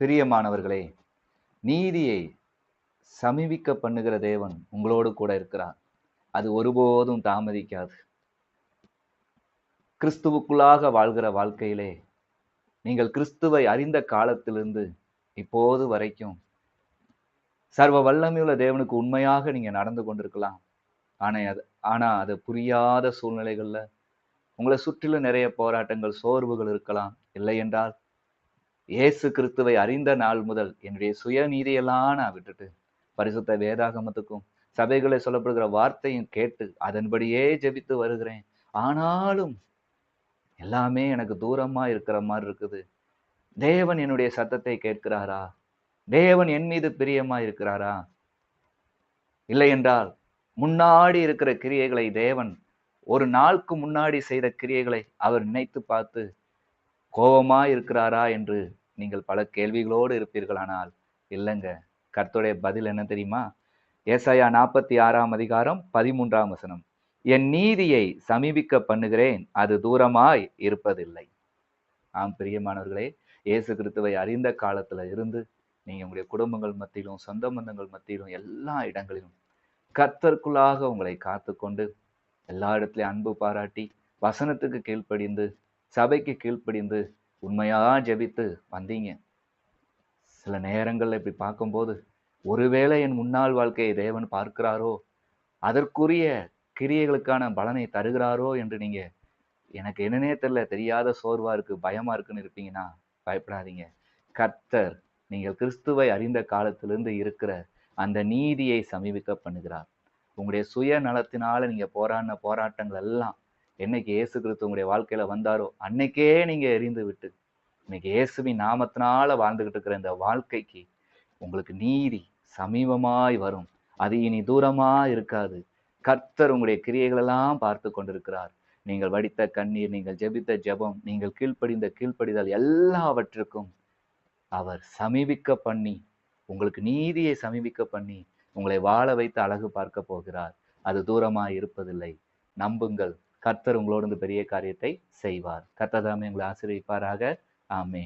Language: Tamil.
பிரியமானவர்களே நீதியை சமீபிக்க பண்ணுகிற தேவன் உங்களோடு கூட இருக்கிறார். அது ஒருபோதும் தாமதிக்காது. கிறிஸ்துவுக்குள்ளாக வாழ்கிற வாழ்க்கையிலே நீங்கள் கிறிஸ்துவை அறிந்த காலத்திலிருந்து இப்போது வரைக்கும் சர்வ வல்லமையுள்ள தேவனுக்கு உண்மையாக நீங்க நடந்து கொண்டிருக்கலாம். ஆனா அது ஆனா அது புரியாத சூழ்நிலைகள்ல உங்களை சுற்றிலும் நிறைய போராட்டங்கள் சோர்வுகள் இருக்கலாம். இல்லை என்றால் இயேசு கிறிஸ்துவை அறிந்த நாள் முதல் என்னுடைய சுயநீதியெல்லாம் நான் விட்டுட்டு பரிசுத்த வேதாகமத்துக்கும் சபைகளை சொல்லப்படுகிற வார்த்தையும் கேட்டு அதன்படியே ஜெபித்து வருகிறேன். ஆனாலும் எல்லாமே எனக்கு தூரமா இருக்கிற மாதிரி இருக்குது. தேவன் என்னுடைய சத்தத்தை கேட்கிறாரா? தேவன் என் மீது பிரியமா இருக்கிறாரா? இல்லை என்றால் முன்னாடி இருக்கிற கிரியைகளை தேவன் ஒரு நாளுக்கு முன்னாடி செய்த கிரியைகளை அவர் நினைத்து பார்த்து கோபமா இருக்கிறாரா என்று நீங்கள் பல கேள்விகளோடு இருப்பீர்களானால் இல்லைங்க. கர்த்தருடைய பதில் என்ன தெரியுமா? ஏசாயா நாற்பத்தி ஆறாம் அதிகாரம் பதிமூன்றாம் வசனம். என் நீதியை சமீபிக்க பண்ணுகிறேன் அது தூரமாய் இருப்பதில்லை. ஆம் பிரியமானவர்களே இயேசு கிறிஸ்துவை அறிந்த காலத்துல இருந்து நீங்க உங்களுடைய குடும்பங்கள் மத்தியிலும் சொந்த பந்தங்கள் மத்தியிலும் எல்லா இடங்களிலும் கர்த்தருக்குள்ளாக உங்களை காத்துக்கொண்டு எல்லா இடத்துலையும் அன்பு பாராட்டி வசனத்துக்கு கீழ்ப்படிந்து சபைக்கு கீழ்ப்படிந்து உண்மையா ஜெபித்து வந்தீங்க. சில நேரங்களில் இப்படி பார்க்கும்போது ஒருவேளை என் முன்னாள் வாழ்க்கையை தேவன் பார்க்கிறாரோ அதற்குரிய கிரியைகளுக்கான பலனை தருகிறாரோ என்று நீங்க எனக்கு என்னன்னே தெரியல தெரியாத சோர்வா இருக்கு பயமா இருக்குன்னு இருப்பீங்கன்னா பயப்படாதீங்க. கர்த்தர் நீங்கள் கிறிஸ்துவை அறிந்த காலத்திலிருந்து இருக்கிற அந்த நீதியை சமீபிக்க பண்ணுகிறார். உங்களுடைய சுய நலத்தினால நீங்க போராடின போராட்டங்கள் எல்லாம் என்னைக்கு இயேசு கிறிஸ்து உங்களுடைய வாழ்க்கையில வந்தாரோ அன்னைக்கே நீங்க எரிந்து விட்டு இன்னைக்கு இயேசுவின் நாமத்தினால வாழ்ந்துகிட்டு இருக்கிற இந்த வாழ்க்கைக்கு உங்களுக்கு நீதி சமீபமாய் வரும். அது இனி தூரமா இருக்காது. கர்த்தர் உங்களுடைய கிரியைகளெல்லாம் பார்த்து கொண்டிருக்கிறார். நீங்கள் வடித்த கண்ணீர் நீங்கள் ஜெபித்த ஜெபம் நீங்கள் கீழ்ப்படிந்த கீழ்ப்படிதல் எல்லாவற்றுக்கும் அவர் சமீபிக்க பண்ணி உங்களுக்கு நீதியை சமீபிக்க பண்ணி உங்களை வாழ வைத்து அழகு பார்க்க போகிறார். அது தூரமாக இருப்பதில்லை. நம்புங்கள். கர்த்தர் உங்களோடு இந்த பெரிய காரியத்தை செய்வார். கர்த்தர் தாமே உங்களை ஆசிர்விப்பாராக ஆமே